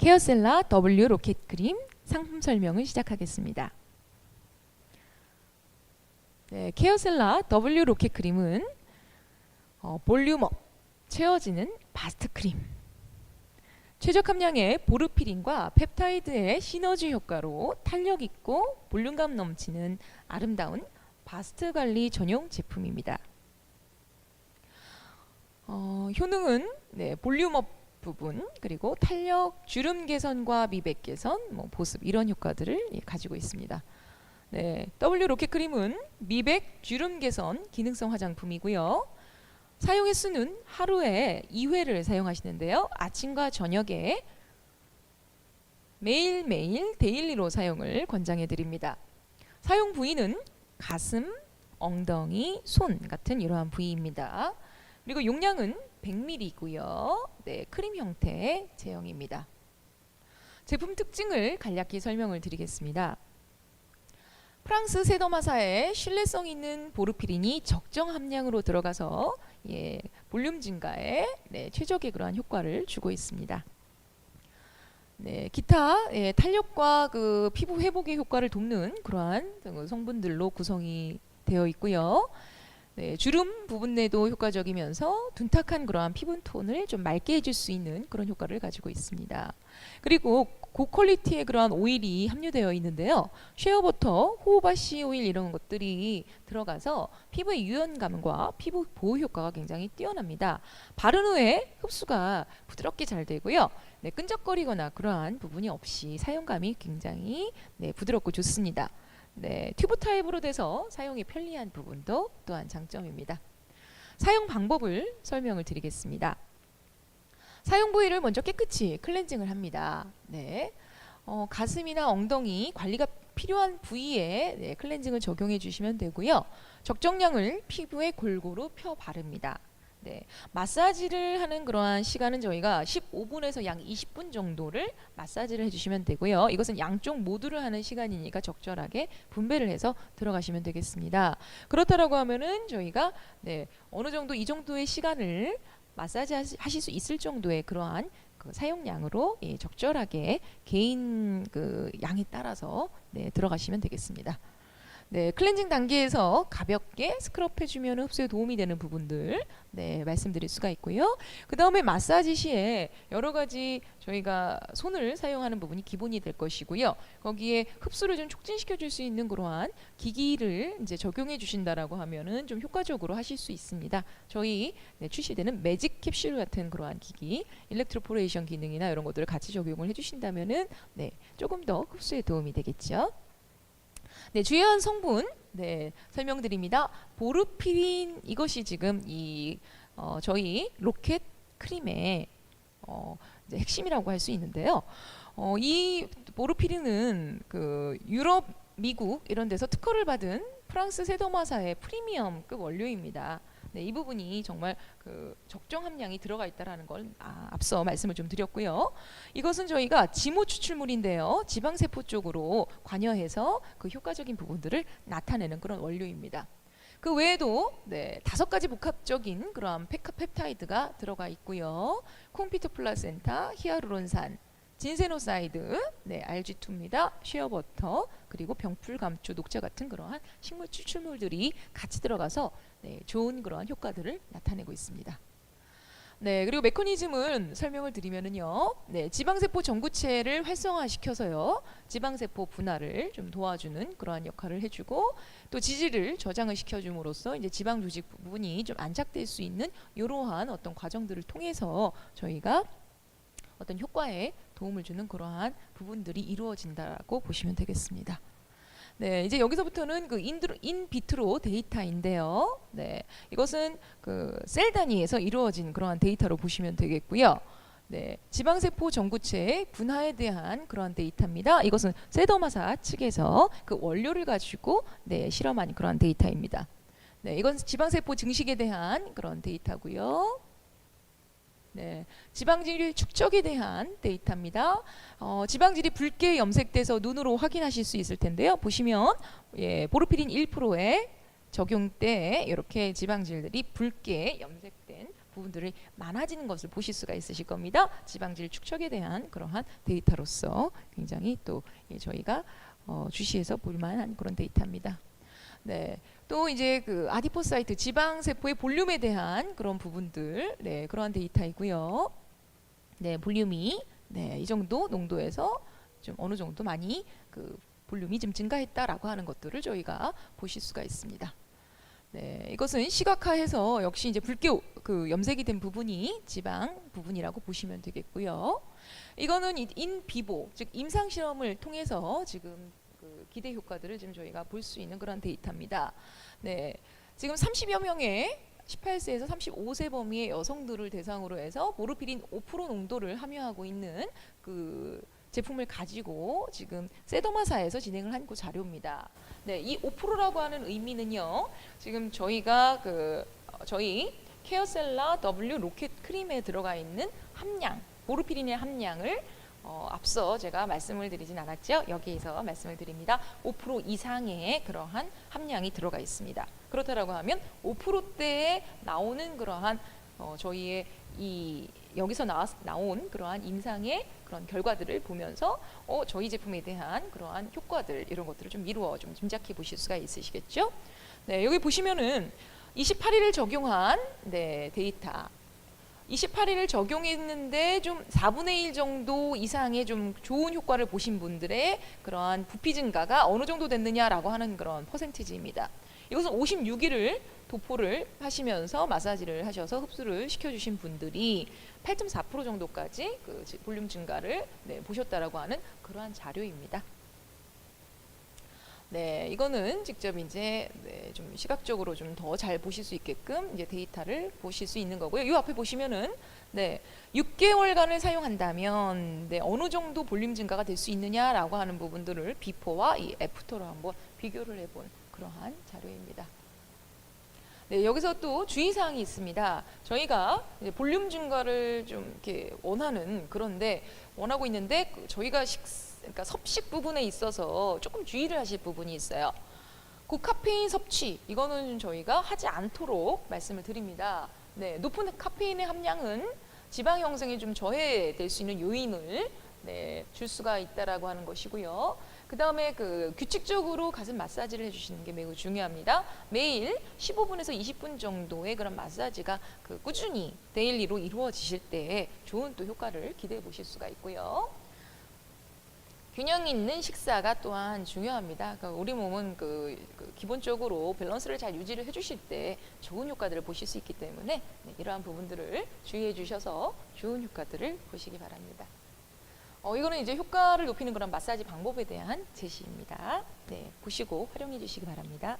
케어셀라 W 로켓 크림 상품 설명을 시작하겠습니다. 네, 케어셀라 W 로켓 크림은 어, 볼륨업, 채워지는 바스트 크림, 최적 함량의 보르피린과 펩타이드의 시너지 효과로 탄력 있고 볼륨감 넘치는 아름다운 바스트 관리 전용 제품입니다. 어, 효능은 네, 볼륨업 부분 그리고 탄력, 주름 개선과 미백 개선, 뭐 보습 이런 효과들을 예, 가지고 있습니다. 네, W 로켓 크림은 미백, 주름 개선 기능성 화장품이고요. 사용 횟수는 하루에 2회를 사용하시는데요. 아침과 저녁에 매일매일 데일리로 사용을 권장해 드립니다. 사용 부위는 가슴, 엉덩이, 손 같은 이러한 부위입니다. 그리고 용량은 100ml이고요. 네, 크림 형태의 제형입니다. 제품 특징을 간략히 설명을 드리겠습니다. 프랑스 세더마사의 신뢰성 있는 보르피린이 적정 함량으로 들어가서 예, 볼륨 증가에 네, 최적의 그러한 효과를 주고 있습니다. 네, 기타 예, 탄력과 그 피부 회복의 효과를 돕는 그러한 성분들로 구성이 되어 있고요. 네, 주름 부분 내도 효과적이면서 둔탁한 그러한 피부 톤을 좀 맑게 해줄 수 있는 그런 효과를 가지고 있습니다. 그리고 고퀄리티의 그러한 오일이 함유되어 있는데요. 쉐어버터, 호호바시 오일 이런 것들이 들어가서 피부의 유연감과 피부 보호 효과가 굉장히 뛰어납니다. 바른 후에 흡수가 부드럽게 잘 되고요. 네, 끈적거리거나 그러한 부분이 없이 사용감이 굉장히 네, 부드럽고 좋습니다. 네, 튜브 타입으로 돼서 사용이 편리한 부분도 또한 장점입니다. 사용 방법을 설명을 드리겠습니다. 사용 부위를 먼저 깨끗이 클렌징을 합니다. 네, 어, 가슴이나 엉덩이 관리가 필요한 부위에 네, 클렌징을 적용해 주시면 되고요. 적정량을 피부에 골고루 펴 바릅니다. 네, 마사지를 하는 그러한 시간은 저희가 15분에서 약 20분 정도를 마사지를 해주시면 되고요. 이것은 양쪽 모두를 하는 시간이니까 적절하게 분배를 해서 들어가시면 되겠습니다. 그렇다라고 하면은 저희가 네, 어느 정도 이 정도의 시간을 마사지 하실 수 있을 정도의 그러한 그 사용량으로 예, 적절하게 개인 그 양에 따라서 네, 들어가시면 되겠습니다. 네, 클렌징 단계에서 가볍게 스크럽 해주면 흡수에 도움이 되는 부분들 네, 말씀드릴 수가 있고요. 그 다음에 마사지 시에 여러 가지 저희가 손을 사용하는 부분이 기본이 될 것이고요. 거기에 흡수를 좀 촉진시켜 줄 수 있는 그러한 기기를 이제 적용해 주신다라고 하면은 좀 효과적으로 하실 수 있습니다. 저희 네, 출시되는 매직 캡슐 같은 그러한 기기, 일렉트로포레이션 기능이나 이런 것들을 같이 적용을 해 주신다면은 네, 조금 더 흡수에 도움이 되겠죠. 네, 주요한 성분 네, 설명드립니다. 보르피린 이것이 지금 이 어, 저희 로켓 크림의 어, 핵심이라고 할 수 있는데요. 어, 이 보르피린은 그 유럽, 미국 이런 데서 특허를 받은 프랑스 세더마사의 프리미엄급 원료입니다. 네, 이 부분이 정말 그 적정 함량이 들어가 있다라는 걸 아, 앞서 말씀을 좀 드렸고요. 이것은 저희가 지모 추출물인데요. 지방 세포 쪽으로 관여해서 그 효과적인 부분들을 나타내는 그런 원료입니다. 그 외에도 네, 다섯 가지 복합적인 그러한 페카 펩타이드가 들어가 있고요. 콤피토 플라센타, 히아루론산, 진세노사이드, 네, RG2입니다. 쉐어버터, 그리고 병풀 감초, 녹차 같은 그러한 식물 추출물들이 같이 들어가서 네, 좋은 그러한 효과들을 나타내고 있습니다. 네, 그리고 메커니즘을 설명을 드리면은요, 네, 지방세포 전구체를 활성화시켜서요, 지방세포 분할을 좀 도와주는 그러한 역할을 해주고, 또 지질을 저장을 시켜줌으로써 이제 지방 조직 부분이 좀 안착될 수 있는 이러한 어떤 과정들을 통해서 저희가 어떤 효과에 도움을 주는 그러한 부분들이 이루어진다고 보시면 되겠습니다. 네, 이제 여기서부터는 그 인드로, 인비트로 데이터인데요. 네, 이것은 그 셀 단위에서 이루어진 그러한 데이터로 보시면 되겠고요. 네, 지방세포 전구체의 분화에 대한 그러한 데이터입니다. 이것은 세더마사 측에서 그 원료를 가지고 네, 실험한 그러한 데이터입니다. 네, 이건 지방세포 증식에 대한 그런 데이터고요. 네, 지방질 축적에 대한 데이터입니다. 어, 지방질이 붉게 염색돼서 눈으로 확인하실 수 있을 텐데요. 보시면 예, 보르피린 1%에 적용 때 이렇게 지방질들이 붉게 염색된 부분들이 많아지는 것을 보실 수가 있으실 겁니다. 지방질 축적에 대한 그러한 데이터로서 굉장히 또 예, 저희가 어, 주시해서 볼만한 그런 데이터입니다. 네, 또 이제 그 아디포사이트 지방 세포의 볼륨에 대한 그런 부분들, 네, 그러한 데이터이고요. 네, 볼륨이 네, 이 정도 농도에서 좀 어느 정도 많이 그 볼륨이 좀 증가했다라고 하는 것들을 저희가 보실 수가 있습니다. 네, 이것은 시각화해서 역시 이제 붉게 오- 그 염색이 된 부분이 지방 부분이라고 보시면 되겠고요. 이거는 이- 인 비보 즉 임상 실험을 통해서 지금 그 기대 효과들을 지금 저희가 볼 수 있는 그런 데이터입니다. 네, 지금 30여 명의 18세에서 35세 범위의 여성들을 대상으로 해서 모르피린 5% 농도를 함유하고 있는 그 제품을 가지고 지금 세더마사에서 진행을 한 그 자료입니다. 네, 이 5%라고 하는 의미는요. 지금 저희가 그 어, 저희 케어셀라 W 로켓 크림에 들어가 있는 함량, 모르피린의 함량을 어, 앞서 제가 말씀을 드리진 않았죠. 여기에서 말씀을 드립니다. 5% 이상의 그러한 함량이 들어가 있습니다. 그렇다라고 하면 5%대에 나오는 그러한 어, 저희의 이 여기서 나, 나온 그러한 임상의 그런 결과들을 보면서 어, 저희 제품에 대한 그러한 효과들 이런 것들을 좀 미루어 좀 짐작해 보실 수가 있으시겠죠? 네, 여기 보시면은 28일을 적용한 네, 데이터 28일을 적용했는데 좀 4분의 1 정도 이상의 좀 좋은 효과를 보신 분들의 그러한 부피 증가가 어느 정도 됐느냐라고 하는 그런 퍼센티지입니다. 이것은 56일을 도포를 하시면서 마사지를 하셔서 흡수를 시켜주신 분들이 8.4% 정도까지 그 지- 볼륨 증가를 네, 보셨다라고 하는 그러한 자료입니다. 네, 이거는 직접 이제 네, 좀 시각적으로 좀 더 잘 보실 수 있게끔 이제 데이터를 보실 수 있는 거고요. 이 앞에 보시면은 네, 6개월간을 사용한다면 네, 어느 정도 볼륨 증가가 될 수 있느냐라고 하는 부분들을 비포와 이 애프터로 한번 비교를 해본 그러한 자료입니다. 네, 여기서 또 주의사항이 있습니다. 저희가 볼륨 증가를 좀 이렇게 원하는 그런데 원하고 있는데 그 저희가 식 그러니까 섭식 부분에 있어서 조금 주의를 하실 부분이 있어요. 고카페인 섭취 이거는 저희가 하지 않도록 말씀을 드립니다. 네, 높은 카페인의 함량은 지방 형성에 좀 저해될 수 있는 요인을 네, 줄 수가 있다라고 하는 것이고요. 그 다음에 그 규칙적으로 가슴 마사지를 해주시는 게 매우 중요합니다. 매일 15분에서 20분 정도의 그런 마사지가 그 꾸준히 데일리로 이루어지실 때 좋은 또 효과를 기대해 보실 수가 있고요. 균형 있는 식사가 또한 중요합니다. 그러니까 우리 몸은 그, 그 기본적으로 밸런스를 잘 유지를 해주실 때 좋은 효과들을 보실 수 있기 때문에 네, 이러한 부분들을 주의해 주셔서 좋은 효과들을 보시기 바랍니다. 어, 이거는 이제 효과를 높이는 그런 마사지 방법에 대한 제시입니다. 네, 보시고 활용해 주시기 바랍니다.